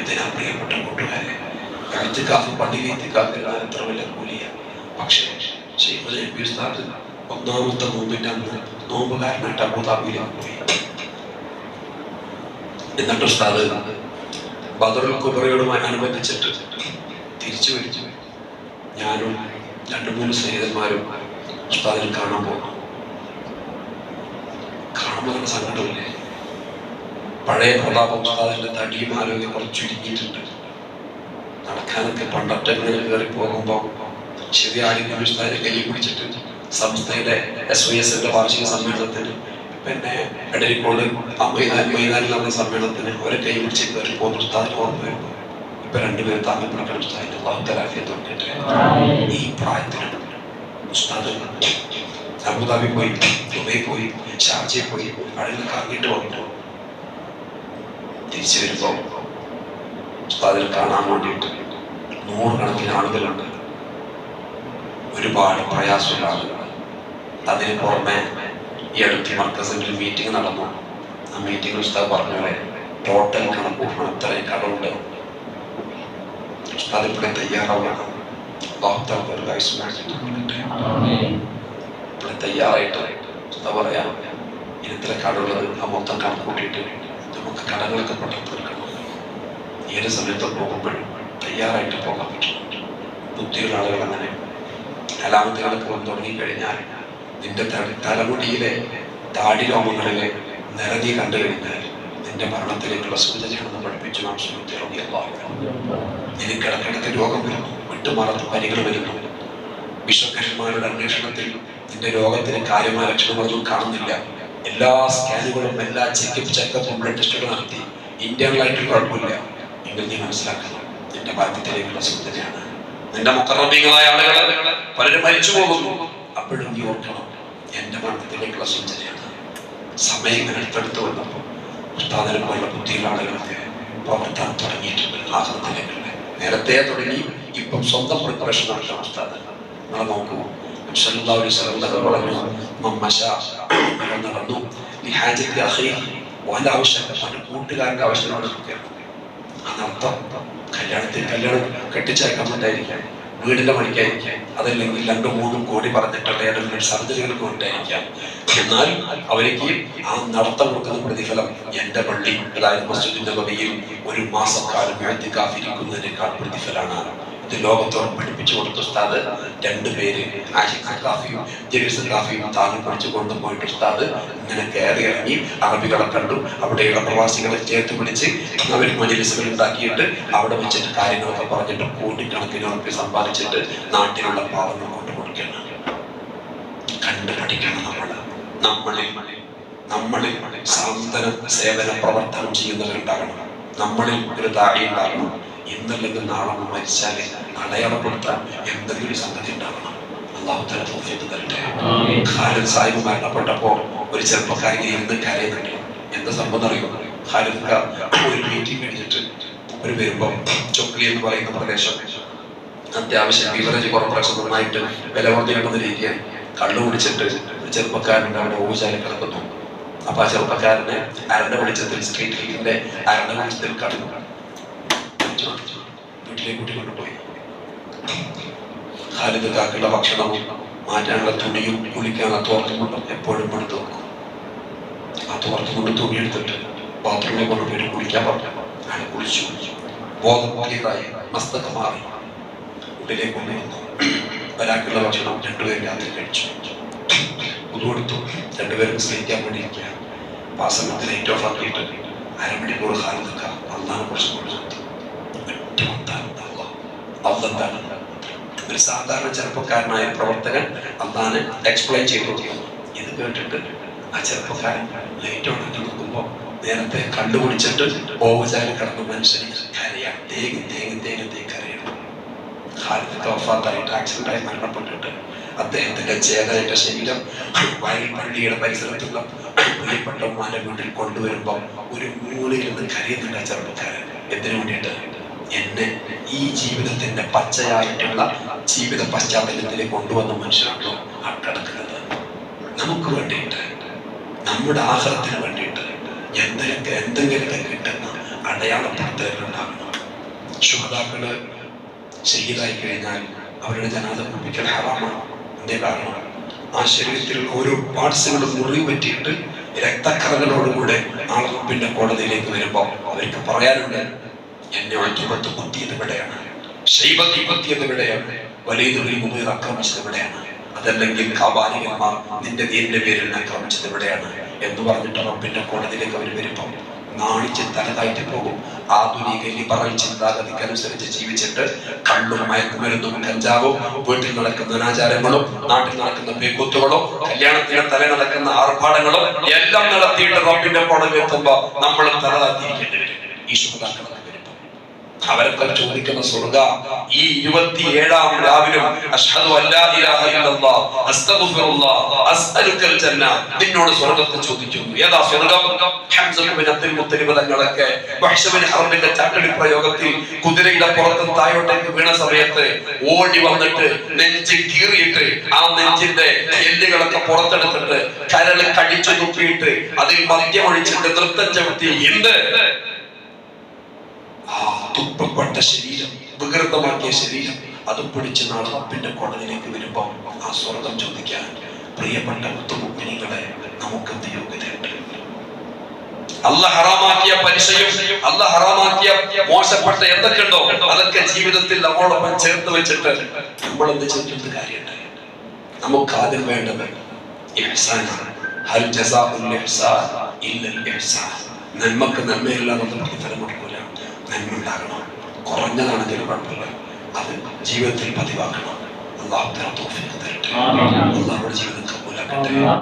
എന്തിനാ പ്രിയപ്പെട്ട കൂട്ടുകാരെ. എഴുത്തുകാഫ് പള്ളിയിൽ എത്തിക്കാഫിൽ എത്ര വലിയ കൂലിയ. പക്ഷേ ഉസ്താദ് ഒന്നാമത്തെ നോമ്പിന്റെ അന്ന് നോമ്പുകാരനായിട്ട് അബുദാബിയിലേക്ക് പോയി. എന്നിട്ട് ഉസ്താദ് ബദറുൽ കുബറയോടുമായി അനുബന്ധിച്ചിട്ട് തിരിച്ചു വരിച്ചു ഞാനും രണ്ടു മൂന്ന് സ്നേഹിതന്മാരും ഉസ്താദിനെ കാണാൻ പോകുന്നു. കാണുമ്പോൾ സങ്കടമില്ലേ? പഴയ പ്രതാപമാതാവിന്റെ തടിയും ആരോഗ്യം കുറച്ച് ചുരുങ്ങിയിട്ടുണ്ട്. നടക്കാനൊക്കെ പണ്ടറ്റങ്ങളിൽ കയറി പോകുമ്പോൾ ചെറിയ ആരോഗ്യ ഉസ്താദിനെ കൈ പിടിച്ചിട്ട് സംസ്ഥയിലെ എസ് വി എസിന്റെ വാർഷിക സമ്മേളനത്തിന് പിന്നെ എടരിക്കോട് മൈതാനിൽ നടന്ന സമ്മേളനത്തിന് അവരെ കൈ പിടിച്ച് കയറി പോകുന്ന ഉസ്താദിന് ഓർമ്മ വരുമ്പോൾ ഇപ്പൊ രണ്ടുപേരും താങ്കൾ ഉസ്താദിന്റെ അള്ളാഹു തലാഫിയെ ഈ പ്രായത്തിലും ഉസ്താദ് അബുദാബി പോയി ദുബൈ പോയി ഷാർജയിൽ പോയി അവിടെ നിന്ന് കറങ്ങിയിട്ട് വന്നു. തിരിച്ചു വരുമ്പോൾ ഉസ്താദിനെ കാണാൻ വേണ്ടിയിട്ട് നൂറുകണക്കിന് ആളുകളുണ്ട്. ഒരുപാട് പ്രയാസമുള്ള ആളുകൾ അതിന് പുറമെ ഈ അടുത്ത് മർക്കസിൽ ഒരു മീറ്റിംഗ് നടന്നു. ആ മീറ്റിംഗ് ഉസ്താദ് പറഞ്ഞ പോലെ ടോട്ടൽ കണക്കൂട്ടണം ഇത്രയും കടമുണ്ട്. ഉസ്താദ് ഒരു വയസ്സ് ഇവിടെ തയ്യാറായിട്ട് എന്താ പറയാ ഇത്ര കടമുള്ളത് ആ മൊത്തം കണക്കൂട്ടിയിട്ട് നമുക്ക് കടങ്ങളൊക്കെ പെട്ടെന്ന് തീർക്കണം ഏത് സമയത്ത് പോകുമ്പോഴും തയ്യാറായിട്ട് പോകാൻ പറ്റും. ബുദ്ധിയുള്ള ആളുകൾ അങ്ങനെ അലാമത്തുകളൊക്കെ വന്ന് തുടങ്ങിക്കഴിഞ്ഞാൽ നിന്റെ തടി തലമുടിയിലെ താടി രോമങ്ങളിലെ നിറഞ്ഞി കണ്ടു കഴിഞ്ഞാൽ നിന്റെ മരണത്തിലേക്കുള്ള സൂചനയാണെന്ന് പഠിപ്പിച്ചു നാം സുഹൃത്തുക്കളെ നിനക്ക് ഇടക്കിടക്ക് രോഗം വരുന്നു വിട്ടുമാറാത്ത പരികൾ വരുന്നു വിശ്വകരന്മാരുടെ അന്വേഷണത്തിൽ നിന്റെ രോഗത്തിന് കാര്യമായ ലക്ഷണങ്ങളൊന്നും കാണുന്നില്ല. എല്ലാ സ്കാനുകളും എല്ലാ ചെക്കപ്പ് ചെക്കപ്പും ബ്ലഡ് ടെസ്റ്റുകളും നടത്തി. ഇന്റേണലായിട്ട് കുഴപ്പമില്ല. എങ്കിൽ നീ മനസ്സിലാക്കണം നിന്റെ ബാധ്യതയിലേക്കുള്ള സൂചനയാണ് നിന്റെ മുക്കറബികളായ ആളുകൾ പലരും മരിച്ചു പോകുന്നു. അപ്പോഴും നീ ഓർക്കണം എന്റെ മരണത്തിലേക്കുള്ള സൂചനയാണ് സമയം ഇങ്ങനെ അടുത്തടുത്ത് വന്നപ്പോൾ ഉസ്താദിനെ പോലുള്ള ബുദ്ധിയുള്ള ആളുകളൊക്കെ പ്രവർത്തനം തുടങ്ങിയിട്ടുണ്ട് ആഹ്ലത്തിലേക്കുള്ള നേരത്തെ തുടങ്ങി ഇപ്പം സ്വന്തം പ്രിപ്പറേഷൻ നടത്തുന്ന ഉസ്താദ്. നമ്മൾ നോക്കൂ സല്ലല്ലാഹു അലൈഹി വസല്ലം പറഞ്ഞു നടന്നു ഓന്റെ ആവശ്യം അവന്റെ കൂട്ടുകാരന്റെ ആവശ്യമാണ് നോക്കിയത് അതർത്ഥം കല്യാണത്തിൽ കല്യാണം കെട്ടിച്ചയക്കാൻ വേണ്ടായിരിക്കാം വീടിന്റെ പണിക്കായിരിക്കാം അതല്ലെങ്കിൽ രണ്ടും മൂന്നും കോടി പറഞ്ഞിട്ടുള്ള ഏതെങ്കിലും സർജറികൾക്ക് ഉണ്ടായിരിക്കാം. എന്നാൽ അവർക്ക് ആ നടത്തം കൊടുക്കുന്ന പ്രതിഫലം എന്റെ പള്ളി അതായത് മസ്ജിദിന്റെ പള്ളിയിൽ ഒരു മാസക്കാലം എഴുത്തി കാത്തിരിക്കുന്നതിനേക്കാൾ പ്രതിഫലമാണ്. ഇത് ലോകത്തോട് പഠിപ്പിച്ചു കൊടുത്ത ഉസ്താദ് രണ്ടുപേര് ആഷിഖ് കാഫിയും ജെറിസ് കാഫിയും താങ്ങി പിടിച്ചു കൊണ്ടുപോയിട്ട് ഉസ്താദ് ഇങ്ങനെ കയറി ഇറങ്ങി അറബികളെ കണ്ടു. അവിടെയുള്ള പ്രവാസികളെ ചേർത്ത് പിടിച്ച് അവർ മജലിസുകൾ ഉണ്ടാക്കിയിട്ട് അവിടെ വെച്ചിട്ട് കാര്യങ്ങളൊക്കെ പറഞ്ഞിട്ട് കോടിക്കണക്കിന് ഉറപ്പ് സമ്പാദിച്ചിട്ട് നാട്ടിലുള്ള പാവങ്ങൾ കൊണ്ട് കൊടുക്കണം കണ്ടു പഠിക്കണം നമ്മൾ നമ്മളിൽ നമ്മളിൽ സാന്ത്വന സേവന പ്രവർത്തനം ചെയ്യുന്നവരുണ്ടാകണം. നമ്മളിൽ ഒരു താഴെ ഉണ്ടാകണം. ഇന്നല്ലെങ്കിൽ നാളെ മരിച്ചാൽ അടയാളപ്പെടുത്താൻ എന്തെങ്കിലും സംഗതി ഉണ്ടാകണം അള്ളാഹു തല തോഫിയത് തരട്ടെ. ഖാലിദ് സാഹിബ് മരണപ്പെട്ടപ്പോ ഒരു ചെറുപ്പക്കാരി ഇരുന്ന് കരയുന്നുണ്ട് എന്താ സംഭവം അറിയോ? ഖാലിദ് ഒരു മീറ്റിംഗ് കഴിഞ്ഞിട്ട് ഒരു വരുമ്പം ചൊക്ലി എന്ന് പറയുന്ന പ്രദേശം. അത്യാവശ്യം ബീവറേജ് കോർപ്പറേഷൻ നന്നായിട്ട് വില കുറഞ്ഞു കിട്ടുന്ന രീതിയിൽ കള്ളു കുടിച്ചിട്ട് ഒരു ചെറുപ്പക്കാരന്റെ അവിടെ ഊശാലി കിടക്കുന്നു. അപ്പൊ ആ ചെറുപ്പക്കാരനെ അരണ്ട വെളിച്ചത്തിൽ സ്ട്രീറ്റ് ലൈറ്റിന്റെ അരണ്ട വെളിച്ചത്തിൽ കടന്നു. വീട്ടിലേക്ക് കൂട്ടി കൊണ്ടുപോയി ഖാലിദ് കാക്കുള്ള ഭക്ഷണവും മാറ്റാനുള്ള തുണിയും കുളിക്കാനുള്ള തോർത്തും കൊണ്ടും എപ്പോഴും എടുത്തു വെക്കും. ആ തോർത്തും കൊണ്ട് തുണി എടുത്തിട്ട് ബാത്റൂമിൽ കൊണ്ടുപോയിട്ട് കുളിക്കാൻ പറഞ്ഞു. അയാൾ കുളിച്ചു. ബോധം പോലെയതായി മസ്തക്ക് മാറി. ഉള്ളിലേക്ക് കൊണ്ടുവന്നു ഒരാൾക്കുള്ള ഭക്ഷണം രണ്ടുപേരും രാത്രി കഴിച്ചു. കൊടുത്തു രണ്ടുപേരും സ്നേഹിക്കാൻ വേണ്ടി ഇരിക്കുക അപ്പൊ ആ സമയത്ത് ലൈറ്റ് ഓഫ് ആക്കിയിട്ട് അരമണിക്കൂർ കാലം നിൽക്കാം അന്നാണ് കുറച്ച് കൊടുത്തു. അന്നെന്താണ് ഒരു സാധാരണ ചെറുപ്പക്കാരനായ പ്രവർത്തകൻ അന്നാണ് എക്സ്പ്ലെയിൻ ചെയ്തു കൊടുക്കുന്നു ഇത് കേട്ടിട്ട് ആ ചെറുപ്പക്കാരൻ ലൈറ്റ് ആക്കി നോക്കുമ്പോൾ നേരത്തെ കണ്ടുപിടിച്ചിട്ട് ഓവചാരം കിടന്ന മനുഷ്യന് കരയാ തേങ്ങി തേങ്ങി തേങ്ങി തേങ്ങി കരയണം ഖാലിദ് വഫാത്തായിട്ട് ആക്സിഡന്റായി മരണപ്പെട്ടിട്ട് അദ്ദേഹത്തിന്റെ ചേതനയുടെ ശരീരം വയൽ പള്ളിയുടെ പരിസരത്തുള്ള പ്രിയപ്പെട്ട ഉമ്മാന്റെ വീട്ടിൽ കൊണ്ടുവരുമ്പോൾ ഒരു മൂലയിൽ നിന്ന് കരയുന്നുണ്ട് ചെറുപ്പക്കാരൻ. എന്തിനു വേണ്ടിയിട്ട്? എന്നെ ഈ ജീവിതത്തിന്റെ പച്ചയായിട്ടുള്ള ജീവിത പശ്ചാത്തലത്തിലേക്ക് കൊണ്ടുവന്ന മനുഷ്യരാണോ ആ നമുക്ക് വേണ്ടിയിട്ട് നമ്മുടെ ആഹാരത്തിന് വേണ്ടിയിട്ട് എന്തെങ്കിലും എന്തെങ്കിലുമൊക്കെ കിട്ടുന്ന അടയാളപ്പെടുത്തലുണ്ടാകണം ശുഹതാക്കൾ ശഹീദായി കഴിഞ്ഞാൽ അവരുടെ ജനാദ കുപ്പിക്കൽ ഹറാമാണ്. കാരണം? ആ ശരീരത്തിൽ ഓരോ പാർട്സുകളും മുറിവ് പറ്റിയിട്ട് രക്തക്കറകളോടുകൂടെ പിന്നെ കോടതിയിലേക്ക് വരുമ്പോൾ അവർക്ക് പറയാനുണ്ട് എന്നെ ഒറ്റപ്പെട്ട് കുത്തിയത് ഇവിടെയാണ്. ശൈബത്തി കുത്തിയത് ഇവിടെയാണ്. വലിയ മുമ്പ് ആക്രമിച്ചത് ഇവിടെയാണ്. അതല്ലെങ്കിൽ കാബാലികന്മാർ നിന്റെ ദീനിന്റെ പേരിൽ ആക്രമിച്ചത് ഇവിടെയാണ് എന്ന് പറഞ്ഞിട്ട് റബ്ബിന്റെ കോടതിയിലേക്ക് അവർ വരുമ്പോൾ നാണിച്ച് തലതായിട്ട് പോകും. ആധുനിക ലിബറൽ ചിന്താഗതിക്ക് അനുസരിച്ച് ജീവിച്ചിട്ട് കള്ളും മയക്കുമരുന്നും കഞ്ചാവും വീട്ടിൽ നടക്കുന്ന അനാചാരങ്ങളും നാട്ടിൽ നടക്കുന്ന പേക്കൂത്തുകളും കല്യാണത്തിന് തല നടക്കുന്ന ആർഭാടങ്ങളും എല്ലാം നടത്തിയിട്ട് റബ്ബിന്റെ കോടതി എത്തുമ്പോ നമ്മൾ തലതാത്തിരിക്കേണ്ടി വരും. ഈ അവരൊക്കെ ചോദിക്കുന്ന സ്വർഗ ഈ ഇരുപത്തിയേഴാം രാവിലും അഷ്ഹദു അസ്അലുക്കൽ നിന്നോട് സ്വർഗത്തെ ചോദിക്കുന്നു. ഏതാ സ്വർഗം? ഹംസ ബിൻ അബ്ദുൽ മുത്തലിബ് ഹർബിന്റെ പ്രയോഗത്തിൽ കുതിരയുടെ പുറത്ത് താഴോട്ടേക്ക് വീണ സമയത്ത് ഓടി വന്നിട്ട് നെഞ്ച് കീറിയിട്ട് ആ നെഞ്ചിന്റെ എല്ലുകളൊക്കെ പുറത്തെടുത്തിട്ട് കരൾ കടിച്ചു തുപ്പിയിട്ട് അതിൽ മദ്യം ഒഴിച്ചിട്ട് നൃത്തം ചവിട്ടി. എന്ത്? ആ തുപ്പപ്പെട്ട ശരീരം വികൃതമാക്കിയ ശരീരം അത് പിടിച്ച് നാളെ കോടതിയിലേക്ക് വരുമ്പോൾ ആ സ്വർഗം ചോദിക്കാൻ പ്രിയപ്പെട്ട ഉത്തമുപ്പിനികളെ നമുക്ക് യോഗ്യതയുണ്ട്? അല്ല ഹറാമാക്കിയ പലിശയും അല്ല ഹറാമാക്കിയ മോശപ്പെട്ട എന്തൊക്കെയുണ്ടോ അതൊക്കെ ജീവിതത്തിൽ നമ്മളൊപ്പം ചേർത്ത് വെച്ചിട്ട് നമ്മൾ എന്ത് ചെയ്തിട്ട് കാര്യമുണ്ട്? നമുക്ക് ആദ്യം വേണ്ടത് നന്മക്ക് നന്മയില്ലാതെ ഒന്നും ഫലം കൊടുക്കൂല നന്മ ഉണ്ടാകണം കുറഞ്ഞതാണെങ്കിലും കുഴപ്പമില്ല അത് ജീവിതത്തിൽ പതിവാക്കണം. അള്ളാഹു തൗഫീഖ് തരട്ടെ. അള്ളാഹുടെ ജീവിതം കബൂലാക്കട്ടെ.